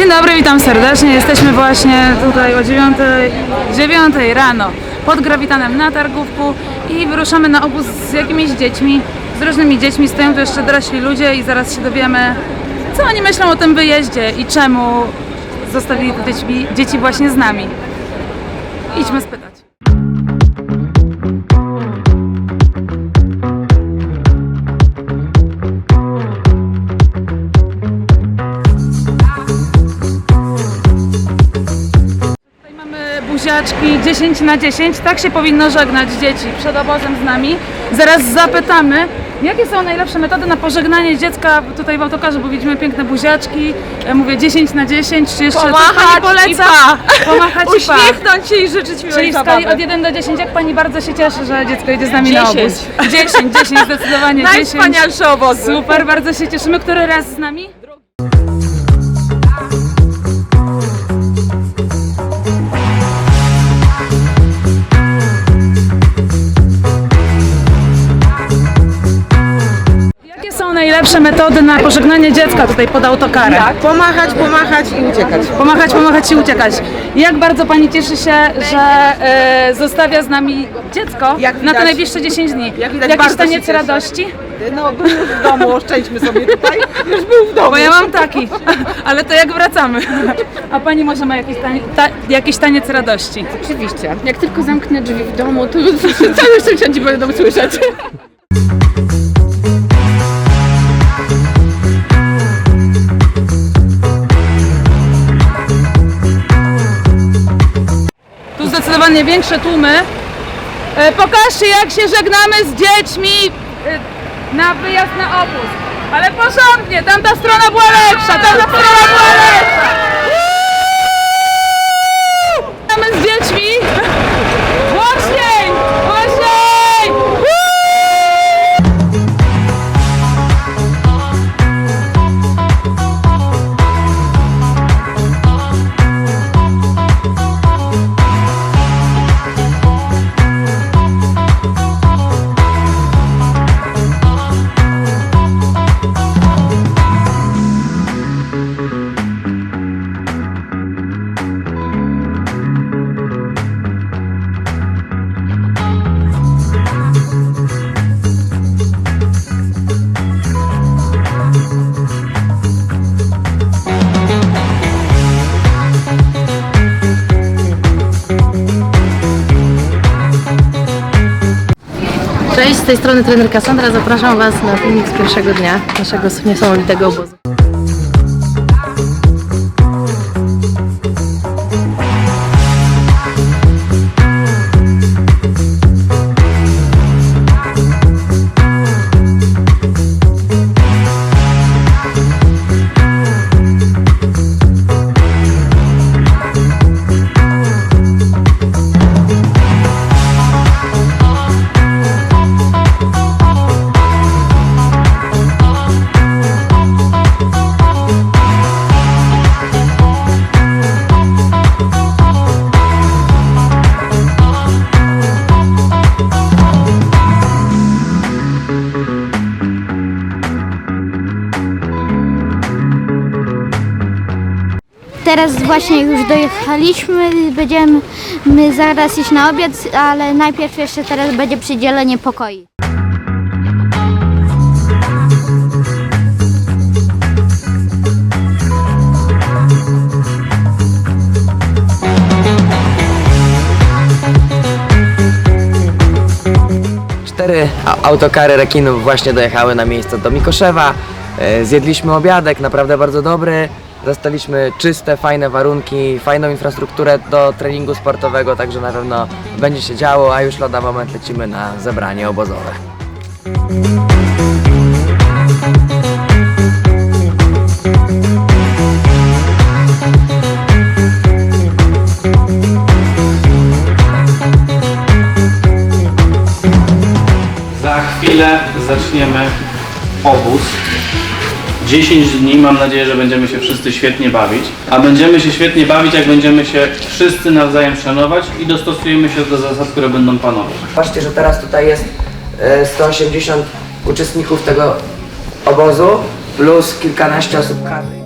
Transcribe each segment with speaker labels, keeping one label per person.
Speaker 1: Dzień dobry, witam serdecznie. Jesteśmy właśnie tutaj o 9, 9 rano pod Grawitanem na Targówku i wyruszamy na obóz z jakimiś dziećmi, z różnymi dziećmi. Stoją tu jeszcze dorośli ludzie i zaraz się dowiemy, co oni myślą o tym wyjeździe i czemu zostawili te dzieci, dzieci właśnie z nami. Idźmy spytać. Buziaczki 10 na 10. Tak się powinno żegnać dzieci przed obozem z nami. Zaraz zapytamy, jakie są najlepsze metody na pożegnanie dziecka tutaj w autokarze, bo widzimy piękne buziaczki. Ja mówię 10 na 10, czy jeszcze coś pani
Speaker 2: Pomachać
Speaker 1: poleca?
Speaker 2: i pa.
Speaker 1: Pomachać i pa.
Speaker 2: Uśmiechnąć się i życzyć miłej
Speaker 1: Czyli w skali
Speaker 2: zabawy.
Speaker 1: od 1 do 10, jak pani bardzo się cieszy, że dziecko jedzie z nami na
Speaker 2: 10.
Speaker 1: obóz? 10, 10, zdecydowanie 10.
Speaker 2: Najwspanialszy obóz.
Speaker 1: Super, bardzo się cieszymy. Który raz z nami? Najlepsze metody na pożegnanie dziecka tutaj pod autokarem?
Speaker 2: Tak, pomachać, pomachać i uciekać.
Speaker 1: Pomachać, pomachać i uciekać. Jak bardzo Pani cieszy się, że e, zostawia z nami dziecko
Speaker 2: Jak
Speaker 1: na
Speaker 2: widać-
Speaker 1: te najbliższe 10 dni?
Speaker 2: jak widać,
Speaker 1: Jakiś
Speaker 2: bardzo się
Speaker 1: taniec
Speaker 2: cieszę.
Speaker 1: radości?
Speaker 2: No, był w domu, oszczędźmy sobie tutaj. Już był w domu.
Speaker 1: Bo ja mam taki, ale to jak wracamy. A Pani może ma jakiś, ta, jakiś taniec radości?
Speaker 3: Oczywiście. Jak tylko zamknę drzwi w domu, to całe sąsiedzi będą słyszeć.
Speaker 1: Zdecydowanie większe tłumy. E, pokażcie jak się żegnamy z dziećmi e, na wyjazd na obóz. Ale porządnie, tamta strona była lepsza, tamta strona była lepsza.
Speaker 3: Tej strony trener Kassandra. Zapraszam Was na filmik z pierwszego dnia naszego niesamowitego obozu.
Speaker 4: Właśnie już dojechaliśmy, będziemy my zaraz iść na obiad, ale najpierw jeszcze teraz będzie przydzielenie pokoi.
Speaker 5: Cztery autokary rekinów właśnie dojechały na miejsce do Mikoszewa. E, Zjedliśmy obiadek, naprawdę bardzo dobry. Zastaliśmy czyste, fajne warunki, fajną infrastrukturę do treningu sportowego, także na pewno będzie się działo, a już lada moment lecimy na zebranie obozowe.
Speaker 6: Za chwilę zaczniemy obóz. 10 dni, mam nadzieję, że będziemy się wszyscy świetnie bawić. A będziemy się świetnie bawić, jak będziemy się wszyscy nawzajem szanować i dostosujemy się do zasad, które będą panować.
Speaker 5: Patrzcie, że teraz tutaj jest e, 180 uczestników tego obozu plus kilkanaście osób karnych.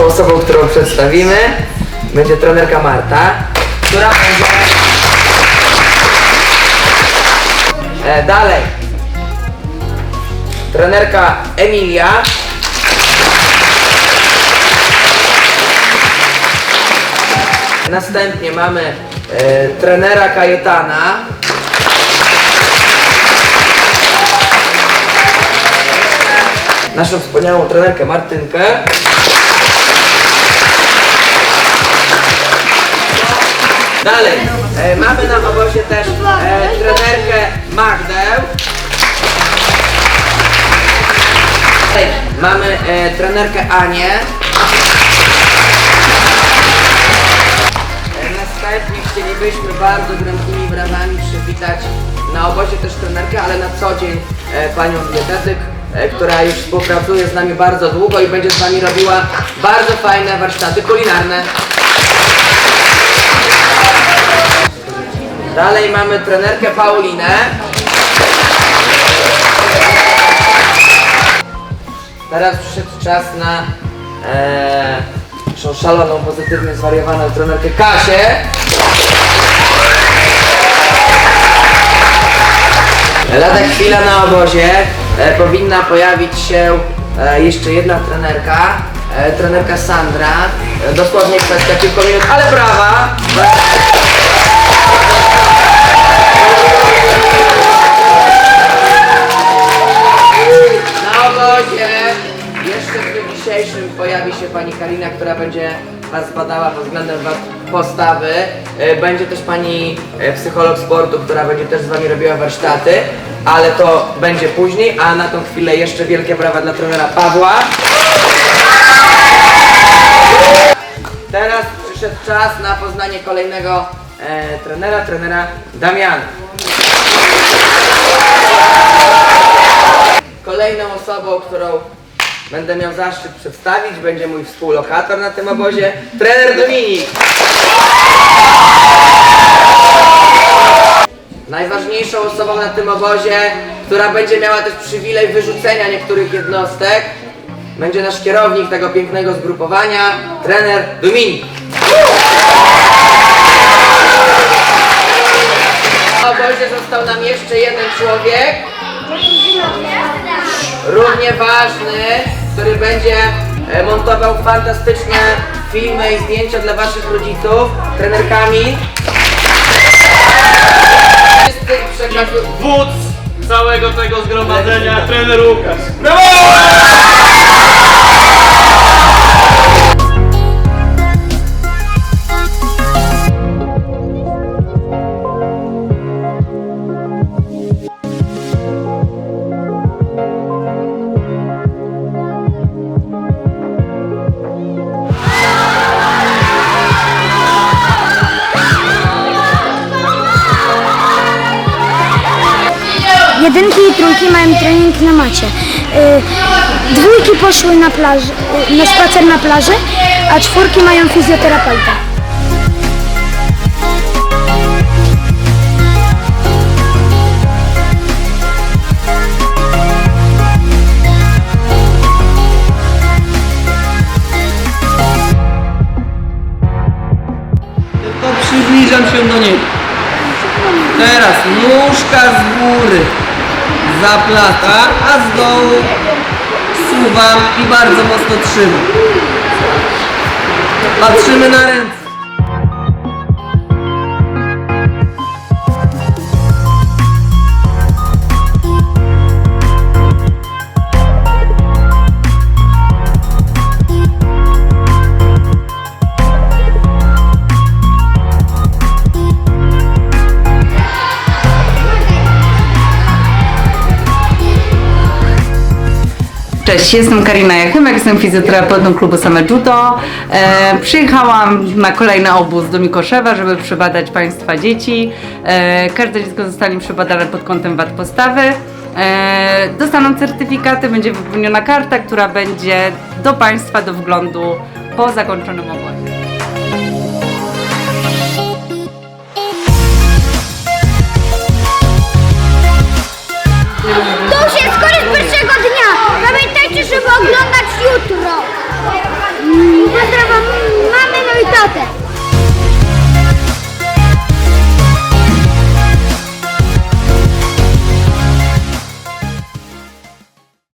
Speaker 5: Pierwszą osobą, którą przedstawimy będzie trenerka Marta, która będzie... E, dalej. Trenerka Emilia. Następnie mamy e, trenera Kajetana. Naszą wspaniałą trenerkę Martynkę. Dalej, e, mamy na obozie też e, trenerkę Magdę. Dalej, mamy e, trenerkę Anię. E, Następnie chcielibyśmy bardzo gromkimi brawami przywitać na obozie też trenerkę, ale na co dzień e, panią dietetyk, e, która już współpracuje z nami bardzo długo i będzie z nami robiła bardzo fajne warsztaty kulinarne. Dalej mamy trenerkę Paulinę. Teraz przyszedł czas na e, szaloną, pozytywnie zwariowaną trenerkę Kasię. Lada chwila na obozie e, powinna pojawić się e, jeszcze jedna trenerka, e, trenerka Sandra. E, dosłownie kwestia kilku minut, ale brawa! Na Was badała pod względem wad postawy. E, Będzie też pani e, psycholog sportu, która będzie też z Wami robiła warsztaty, ale to będzie później, a na tą chwilę jeszcze wielkie brawa dla trenera Pawła. Teraz przyszedł czas na poznanie kolejnego e, trenera, trenera Damiana. Kolejną osobą, którą będę miał zaszczyt przedstawić, będzie mój współlokator na tym obozie, trener Dominik. Najważniejszą osobą na tym obozie, która będzie miała też przywilej wyrzucenia niektórych jednostek, będzie nasz kierownik tego pięknego zgrupowania, trener Dominik. W obozie został nam jeszcze jeden człowiek, równie ważny, który będzie e, montował fantastyczne filmy i zdjęcia dla waszych rodziców, trenerkami. Wszyscy.
Speaker 6: Wódz całego tego zgromadzenia, trener Łukasz.
Speaker 7: Jedynki i trójki mają trening na macie. Y, Dwójki poszły na plaży, y, na spacer na plaży, a czwórki mają fizjoterapeuta.
Speaker 5: Zaplata, a z dołu suwam i bardzo mocno trzymam. Patrzymy na ręce.
Speaker 8: Cześć, jestem Karina Jachymek, jestem fizjoterapeutą klubu Same Judo. E, przyjechałam na kolejny obóz do Mikoszewa, żeby przebadać Państwa dzieci. E, każde dziecko zostanie przebadane pod kątem wad postawy. E, dostaną certyfikaty, będzie wypełniona karta, która będzie do Państwa do wglądu po zakończonym obozie.